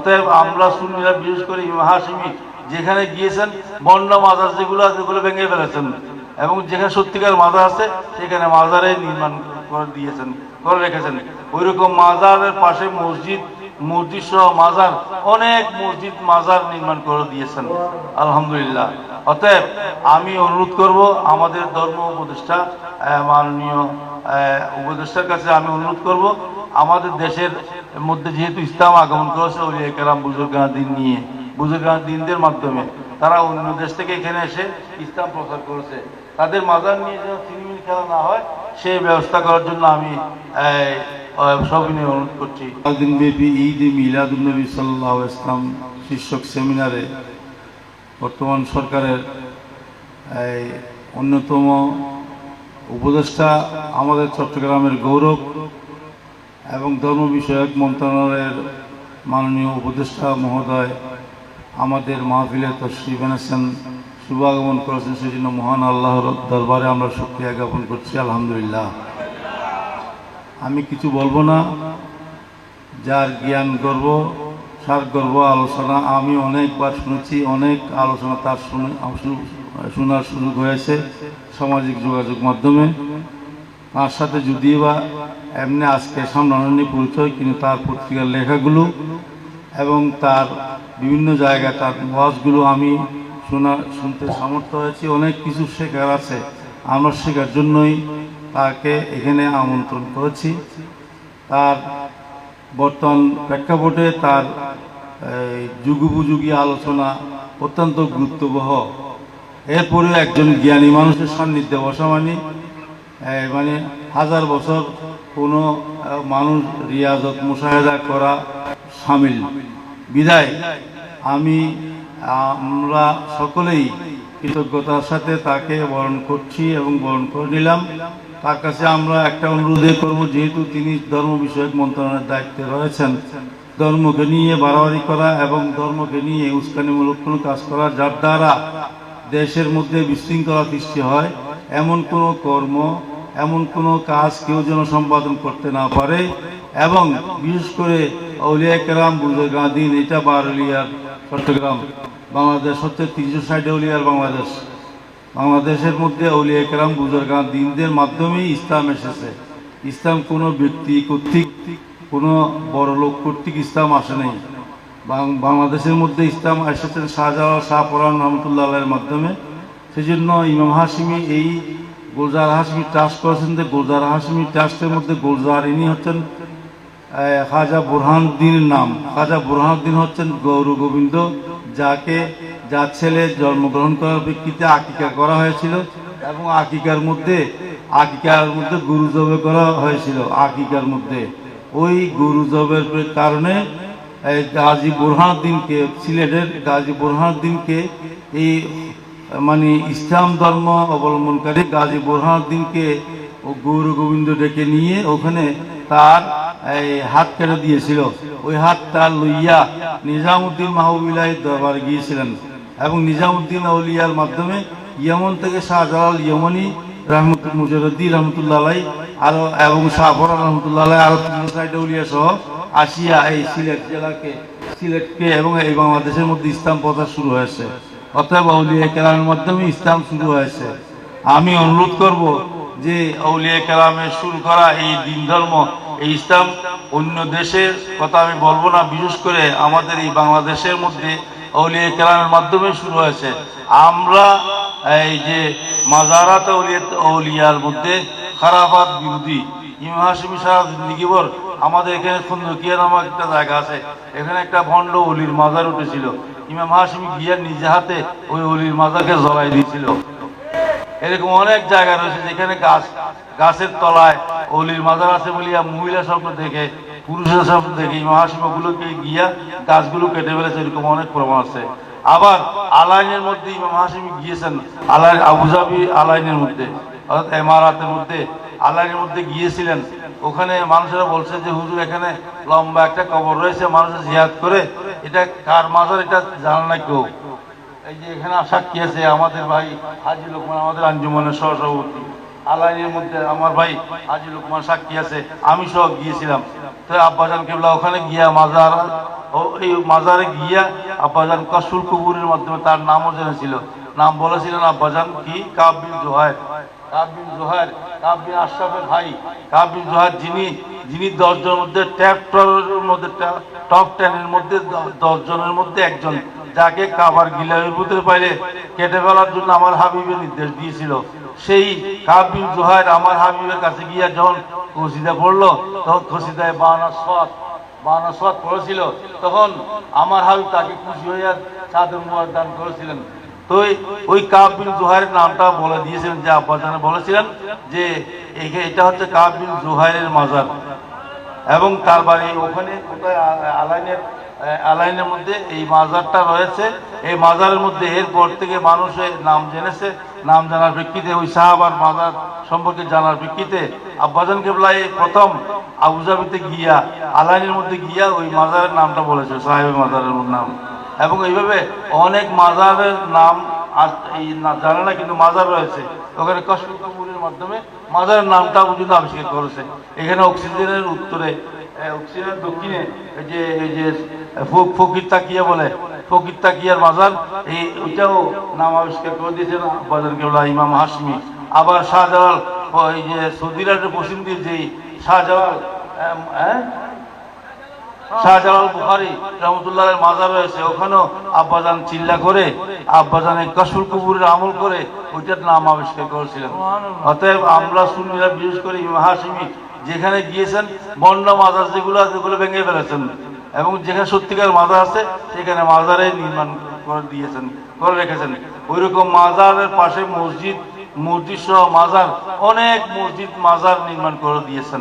অতএব আমরা সুন্নিরা, বিশেষ করে হাসিমি যেখানে গিয়েছেন, বন্যা মাজার যেগুলো আছে, ওগুলো ভেঙে ফেলেছেন। এবং যেখানে সত্যিকার মাজার আছে, সেখানে মাজারে নির্মাণ করে দিয়েছেন, করে রেখেছেন। ওই রকম মাজারের পাশে মসজিদ মসজিদ সহ মাজার, অনেক মসজিদ মাজার নির্মাণ করে দিয়েছেন। আলহামদুলিল্লাহ। অতএব আমি অনুরোধ করব, আমাদের ধর্ম উপদেষ্টা মাননীয় উপদেষ্টার কাছে আমি অনুরোধ করব, আমাদের দেশের মধ্যে যেহেতু ইসলাম আগমন করেছে ওই কেরাম বুজুর্গান দিন নিয়ে, বুজুর্গান দিনদের মাধ্যমে, তারা অন্য দেশ থেকে এখানে এসে ইসলাম প্রচার করেছে। তাদের মাজার নিয়ে যেন সিনেমিন খেলা না হয় সেই ব্যবস্থা করার জন্য আমি সবিনয় অনুরোধ করছি। দিন ব্যাপী ঈদ মিলাদুলনবী সাল্লাহ ইসলাম শীর্ষক সেমিনারে বর্তমান সরকারের অন্যতম উপদেষ্টা আমাদের চট্টগ্রামের গৌরব এবং ধর্ম বিষয়ক মন্ত্রণালয়ের মাননীয় উপদেষ্টা মহোদয় আমাদের মাহফিলে তশ্রী এনেছেন। শুভাগমন করেছেন সেই জন্য মহান আল্লাহর দরবারে আমরা শুক্রিয়া জ্ঞাপন করছি, আলহামদুলিল্লাহ। আমি কিছু বলব না, যার জ্ঞান গর্ব, সার গর্ব আলোচনা আমি অনেকবার শুনেছি, অনেক আলোচনা তার শুনে শোনার সুযোগ হয়েছে সামাজিক যোগাযোগ মাধ্যমে। তার সাথে যদিও বা এমনি আজকে সামনাসামনি পরিচয়, কিন্তু তার পত্রিকার লেখাগুলো এবং তার বিভিন্ন জায়গায় তার ওয়াজগুলো আমি শোনা শুনতে সামর্থ্য হয়েছি, অনেক কিছু শেখার আছে। আমরা শেখার জন্যই তাকে এখানে আমন্ত্রণ করেছি। তার বর্তমান প্রেক্ষাপটে তার যুগোপযোগী আলোচনা অত্যন্ত গুরুত্ববহ। এরপরে একজন জ্ঞানী মানুষের সান্নিধ্যে বসা মানে মানে হাজার বছর কোনো মানুষ রিয়াজত, মুশাহেদা করা সামিল। বিদায়। আমি আমরা সকলেই কৃতজ্ঞতার সাথে তাকে বরণ করছি এবং বরণ করে নিলাম। তার কাছে আমরা একটা অনুরোধে করব, যেহেতু তিনি ধর্ম বিষয়ক মন্ত্রণালয়ের দায়িত্বে রয়েছেন, ধর্মকে নিয়ে বাড়াবাড়ি করা এবং ধর্মকে নিয়ে উস্কানিমূলক কোনো কাজ করা, যার দ্বারা দেশের মধ্যে বিশৃঙ্খলা সৃষ্টি হয়। এমন কোনো কর্ম, এমন কোনো কাজ কেউ যেন সম্পাদন করতে না পারে। এবং বিশেষ করে অলিয়া কেরাম, বুজুর্গা দিন এটা বারুলিয়ার চট্টগ্রাম বাংলাদেশ হচ্ছে তিনশো সাইডে অলিয়ার বাংলাদেশ। বাংলাদেশের মধ্যে অলিয়া কেরাম বুজুর্গা দিনদের মাধ্যমেই ইসলাম এসেছে। ইসলাম কোনো ব্যক্তি কর্তৃক, কোনো বড় লোক কর্তৃক ইসলাম আসে নাই। বাংলাদেশের মধ্যে ইসলাম এসেছেন শাহজালাল শাহ পরান রহমতুল্লাহের মাধ্যমে। সেই জন্য ইমাম হাসিমি এই গোলজার হাসিমি ট্রাস্ট করেছেন যে গোলজার হাসিমি ট্রাস্টের মধ্যে গোলজার ইনি হচ্ছেন খাজা বুরহানুদ্দিনের নাম। খাজা বুরহানুদ্দিন হচ্ছেন গৌর গোবিন্দ, যাকে যার ছেলে জন্মগ্রহণ করার ব্যক্তিতে আকিকা করা হয়েছিল এবং আকিকার মধ্যে আকিকার মধ্যে গুরু জবে করা হয়েছিল আকিকার মধ্যে। ওই গুরু জবের কারণে গাজী বুরহানুদ্দিনকে সিলেটের গাজী বুরহানুদ্দিনকে এই মানে ইসলাম ধর্ম অবলম্বনকারী গাজী বুরহানুদ্দিনকে ও গৌর গোবিন্দ ডেকে নিয়ে ওখানে তার এই হাত কেটে দিয়েছিল। ওই হাতটা লইয়া নিজামুদ্দিন মাহবুবিল্লাহ দরবারে গিয়েছিলেন এবং নিজামুদ্দিন আউলিয়ার মাধ্যমে ইয়মন থেকে শাহজালাল ইয়মনি রহমত মুজরদ্দি রহমতুল্লাহ আলাই আরও এবং শাহফর রহমতুল্লাহ আলাই আরও তিন সাইডে উলিয়া সহ আসিয়া এই সিলেট জেলাকে, সিলেটকে এবং এই বাংলাদেশের মধ্যে ইসলাম প্রচার শুরু হয়েছে। অতএব আউলিয়া কেরামের মাধ্যমে ইসলাম শুরু হয়েছে। আমি অনুরোধ করব যে আউলিয়া কেরামের শুরু করা এই দিন ধর্ম, এই ইসলাম অন্য দেশের কথা আমি বলব না, বিশেষ করে আমাদের এই বাংলাদেশের মধ্যে আউলিয়া কেরামের মাধ্যমে শুরু হয়েছে। আমরা এই যে মাজারাত আউলিয়া আউলিয়ার মধ্যে খারাপাত বিরোধী, ইমাম হাসিমি সারা জিন্দিগিবর আমাদের এখানে সুন্দরকিয়া নামক একটা জায়গা আছে। এখানে একটা ভণ্ড অলির মাজার উঠেছিল। ইমাম হাসিমি গিয়া নিজে হাতে ওই অলির মাজারকে জ্বলাই দিয়েছিল। এরকম অনেক জায়গা রয়েছে যেখানে গাছ, গাছের তলায় অলির মাজার আছে বলিয়া মহিলা স্বপ্ন দেখে, পুরুষের স্বপ্ন দেখে ইমাম হাসিমাগুলোকে গিয়া গাছগুলো কেটে ফেলেছে, এরকম অনেক প্রমাণ আছে। আবার আলাইনের মধ্যে ইমাম গিয়েছেন, আলাই আবুজাবি আলাইনের মধ্যে, অর্থাৎ এমারাতের মধ্যে, আলাইনের মধ্যে গিয়েছিলেন। ওখানে মানুষেরা বলছে যে, হুজুর, এখানে লম্বা একটা কবর রয়েছে, মানুষের জিয়াদ করে, এটা কার মাজার, এটা জানা না কেউ। এই যে এখানে সাক্ষী আছে আমাদের ভাই হাজি লোকমান, আমাদের আঞ্জুমানের সহসভাপতি। আলাইনের মধ্যে আমার ভাই আজি লোকমান সাক্ষী আছে, আমি সহ গিয়েছিলাম। তো আব্বাজান কেবলা ওখানে গিয়া মাজার এই মাজারে গিয়া আব্বাজান কসুল কুবুরের মাধ্যমে তার নামও জেনেছিল। নাম বলেছিলেন আব্বাজান কি? কাবিল জোহার কাবিল জোহার কাবিল আশরাফের ভাই। কাবিল জোহার যিনি যিনি দশজনের মধ্যে ট্যাপ মধ্যে টপ টেনের মধ্যে দশজনের মধ্যে একজন। যাকে কাবার গিলামের ভিতরে পাইলে কেটে ফেলার জন্য আমার হাবিবের নির্দেশ দিয়েছিল। সেই কাবিল জোহার আমার হাবিবের কাছে গিয়া যখন কসিদা পড়ল, তখন কসিদায় বানা সৎ বানা সৎ পড়েছিল। তখন আমার হাবিব তাকে খুশি হইয়া চাদর মোয়ার দান করেছিলেন। তো ওই- কাব বিন নামটা বলে দিয়েছিলেন, যে আব্বাজানে বলেছিলেন যে এটা হচ্ছে কাব বিন মাজার। এবং তার বাড়ি ওখানে কোথায় আলাইনের আলাইনের মধ্যে এই মাজারটা রয়েছে। এই মাজারের মধ্যে এরপর থেকে মানুষের নাম জেনেছে। নাম জানার প্রেক্ষিতে ওই সাহাবার মাজার সম্পর্কে জানার প্রেক্ষিতে আব্বাজান কেবলাই প্রথম আবুজাবিতে গিয়া আলাইনের মধ্যে গিয়া ওই মাজারের নামটা বলেছে সাহেবের মাজারের নাম। এবং এইভাবে অনেক মাজারের নাম আজ এই জানে না, কিন্তু মাজার রয়েছে। ওখানে কষ্ট মাধ্যমে মাজারের নামটা পর্যন্ত আবিষ্কার করেছে। এখানে অক্সিজেনের উত্তরে অক্সিজেনের দক্ষিণে এই যে এই যে ফকির তাকিয়া বলে ফকির তাকিয়ার মাজার এই ওইটাও নাম আবিষ্কার করে দিয়েছেন বাজার কেবলা ইমাম হাসমি আবার শাহজালাল এই যে সৌদিরাটের পশ্চিম দিয়ে যেই শাহজালাল হ্যাঁ শাহজালাল বুখারি রহমতুল্লাহের মাজার রয়েছে ওখানেও আব্বাজান চিল্লা করে আব্বাজানের কসুর কুবুরের আমল করে ওইটার নাম আবিষ্কার করেছিলেন। অতএব আমরা সুন্নিরা বিশেষ করে ইমাম হাসিমি যেখানে গিয়েছেন বন্ড মাজার যেগুলো আছে ওগুলো ভেঙে ফেলেছেন। এবং যেখানে সত্যিকার মাজার আছে, সেখানে মাজারে নির্মাণ করে দিয়েছেন, করে রেখেছেন। ওইরকম মাজারের পাশে মসজিদ মসজিদ সহ মাজার, অনেক মসজিদ, মাজার নির্মাণ করে দিয়েছেন।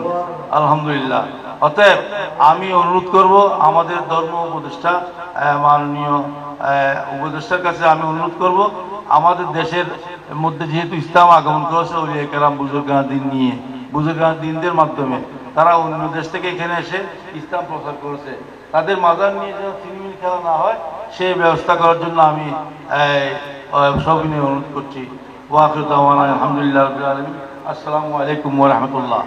আলহামদুলিল্লাহ। অতএব আমি অনুরোধ করব, আমাদের ধর্ম উপদেষ্টা মাননীয় উপদেষ্টার কাছে আমি অনুরোধ করব, আমাদের দেশের মধ্যে যেহেতু ইসলাম আগমন করেছে ওলিয়া কেরাম বুজুর্গান, দিন নিয়ে বুজুর্গান দিনদের মাধ্যমে। তারা অন্য দেশ থেকে এখানে এসে ইসলাম প্রচার করেছে। তাদের মাজার নিয়ে যেন তৃণমূল খেলা না হয় সেই ব্যবস্থা করার জন্য আমি সবিনয় অনুরোধ করছি। ওয়াকুর দাওয়ানা আলহামদুলিল্লাহ আসসালামু আলাইকুম ওরহমতুল্লাহ